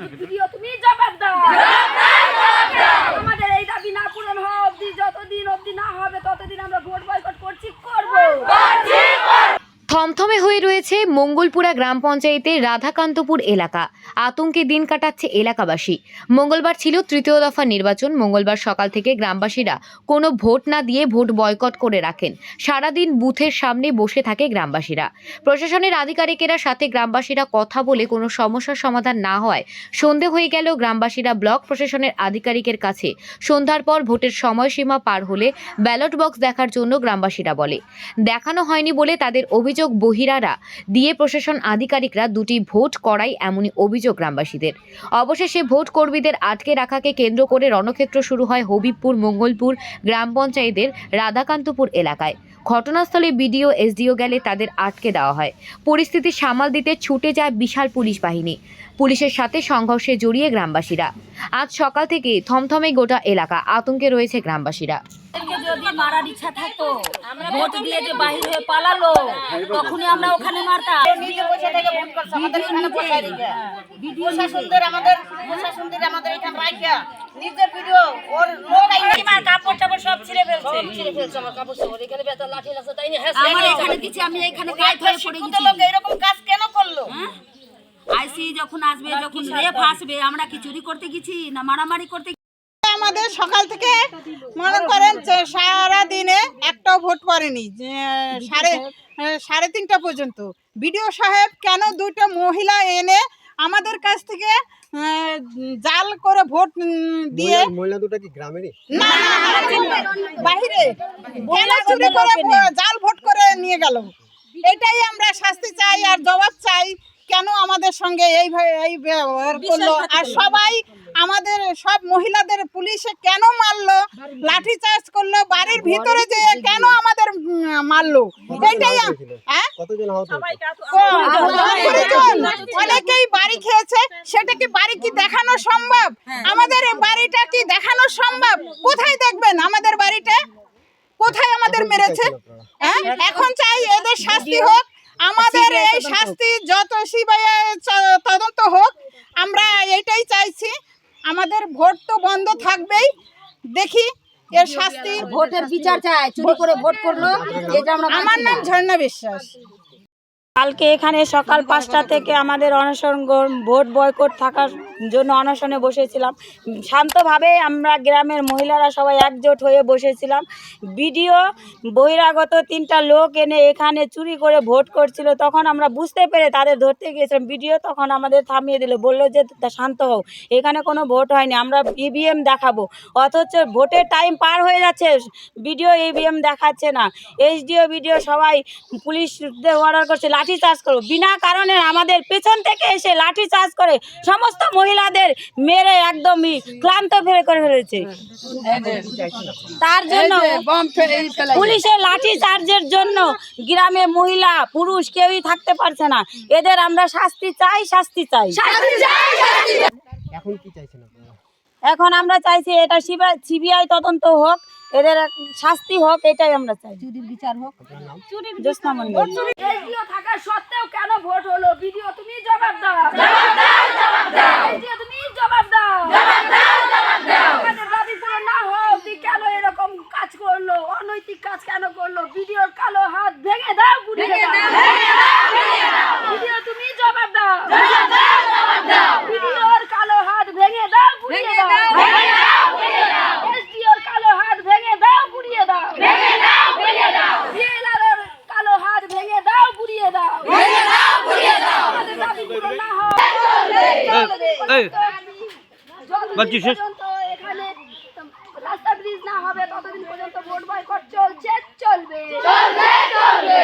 Video তুমি জবাব দাও। আমাদের এই দাবি না পূরণ হওয়া অবধি যতদিন অবধি না হবে ততদিন আমরা ভোট বয়কট করছি করব। থমথমে হয়ে রয়েছে মঙ্গলপুরা গ্রাম পঞ্চায়েতের রাধাকান্তপুর এলাকা। আতঙ্কে দিন কাটাচ্ছে এলাকাবাসী। মঙ্গলবার ছিল তৃতীয় দফা নির্বাচন। মঙ্গলবার সকাল থেকে গ্রামবাসীরা কোনো ভোট না দিয়ে ভোট বয়কট করে রাখেন। সারাদিন বুথের সামনে বসে থাকে গ্রামবাসীরা। প্রশাসনের আধিকারিকেরা সাথে গ্রামবাসীরা কথা বলে কোনো সমস্যার সমাধান না হয় সন্ধে হয়ে গেলেও গ্রামবাসীরা ব্লক প্রশাসনের আধিকারিকের কাছে। সন্ধ্যার পর ভোটের সময়সীমা পার হলে ব্যালট বক্স দেখার জন্য গ্রামবাসীরা বলে। দেখানো হয়নি বলে তাদের অভিযোগ বহিরারা দিয়ে প্রশাসন আধিকারিকরা দুটি ভোট করাই এমনই অভিযোগ গ্রামবাসীদের। অবশেষে ভোট কর্মীদের আটকে রাখাকে কেন্দ্র করে রণক্ষেত্র শুরু হয় হবিবপুর, মঙ্গলপুর গ্রাম পঞ্চায়েতের রাধাকান্তপুর এলাকায়। ঘটনাস্থলে বিডিও, এসডিও গেলে তাদের আটকে দেওয়া হয়। পরিস্থিতি সামাল দিতে ছুটে যায় বিশাল পুলিশ বাহিনী। পুলিশের সাথে সংঘর্ষে জড়িয়ে গ্রামবাসীরা। আজ সকাল থেকে থমথমে গোটা এলাকা আতঙ্কে রয়েছে গ্রামবাসীরা। যদি মারার ইচ্ছা থাকতো ভোট দিয়ে যে বাহির হয়ে পালালো তখনই আমরা ওখানে মারতাম। নিজে বসে থেকে ভোট করছে আমাদের এখানে বসায় রেখে প্রশাসনদের আমাদের প্রশাসনদের আমাদের এখানে রাখিয়া নিজের ভিডিও ওর লোক আইনে আমার কাপড় টাপড় সব ছিঁড়ে ফেলছে। ছিঁড়ে ফেলছে আমার কাপড় চোপড় এখানে বেতা লাঠি লাগছে তাই নিয়ে আমার এখানে দিচ্ছি আমি এখানে হয়ে এরকম কাজ কেন করল? আইসি যখন আসবে যখন রেপ আসবে আমরা কি চুরি করতে গেছি না মারামারি করতে সকাল থেকে মনে করেন যে সারা দিনে একটাও ভোট পড়েনি সাড়ে সাড়ে তিনটা পর্যন্ত। বিডিও সাহেব কেন দুইটা মহিলা এনে আমাদের কাছ থেকে জাল করে ভোট দিয়ে মহিলা দুটা কি গ্রামেরই? না বাহিরে। কেন চুরি করে জাল ভোট করে নিয়ে গেল? এটাই আমরা শাস্তি চাই আর জবাব চাই। কেন আমাদের সঙ্গে এইভাবে এই ব্যবহার করল? আর সবাই আমাদের সব মহিলাদের পুলিশে কেন মারলো? লাঠি চার্জ করল বাড়ির ভিতরে যে কেন আমাদের মারলো? এটাই হ্যাঁ। অনেকেই বাড়ি খেয়েছে সেটা কি বাড়ি কি দেখানো সম্ভব? আমাদের বাড়িটা কি দেখানো সম্ভব? কোথায় দেখবেন আমাদের বাড়িটা? কোথায় আমাদের মেরেছে? হ্যাঁ? এখন চাই এদের শাস্তি হোক আমাদের এই শাস্তি যত সিবিআই তদন্ত হোক আমরা এটাই চাইছি। আমাদের ভোট তো বন্ধ থাকবেই। দেখি এর শাস্তি ভোটের বিচার চাই চুরি করে ভোট করল এটা আমরা আমার নাম ঝর্ণা বিশ্বাস। কালকে এখানে সকাল পাঁচটা থেকে আমাদের অনশন ভোট বয়কট থাকার জন্য অনশনে বসেছিলাম। শান্তভাবে আমরা গ্রামের মহিলারা সবাই একজোট হয়ে বসেছিলাম। বিডিও বহিরাগত তিনটা লোক এনে এখানে চুরি করে ভোট করছিল। তখন আমরা বুঝতে পেরে তাদের ধরতে গিয়েছিলাম। বিডিও তখন আমাদের থামিয়ে দিল। বলল যে শান্ত হও। এখানে কোনো ভোট হয়নি। আমরা ইভিএম দেখাবো। অথচ ভোটের টাইম পার হয়ে যাচ্ছে। বিডিও ইভিএম দেখাচ্ছে না। এইচডিও বিডিও সবাই পুলিশদের অর্ডার করছে। লাঠি চার্জ করো বিনা কারণে আমাদের পেছন থেকে এসে লাঠি চার্জ করে সমস্ত মহিলাদের মেরে একদমই ক্লান্ত ফেলে করে ফেলেছে। তার জন্য পুলিশের লাঠি চার্জের জন্য গ্রামে মহিলা পুরুষ কেউই থাকতে পারছে না। এদের আমরা শাস্তি চাই শাস্তি চাই। এখন কি চাইছেন এখন আমরা চাইছি এটা সিবিআই তদন্ত হোক। এদের শাস্তি হোক এটাই আমরা চাই। আপনার নাম? জ্যোৎস্না মন্ডল থাকা সত্ত্বেও কেন ভোট হলো? ভিডিও তুমি জবাব দাও। এসডিও তুমি জবাব দাও। আমাদের দাবি পূরণ না হওয়া অবধি কেন এরকম কাজ করল? অনৈতিক কাজ কেন করল? ভিডিওর কালো হাত ভেঙে দাও গুড়িয়ে দাও ভিডিও তুমি জবাব দাও ভিডিওর কালো হাত ভেঙে দাও গুড়িয়ে দাও এসডিওর কালো হাত ভেঙে দাও গুড়িয়ে দাও বিএলআরের কালো হাত ভেঙে দাও গুড়িয়ে দাও আমাদের দাবি পূরণ না হওয়া পর্যন্ত এখানে রাস্তা ব্রিজ না হবে ততদিন পর্যন্ত ভোট বয়কট চলছে চলবে। চলবে চলবে।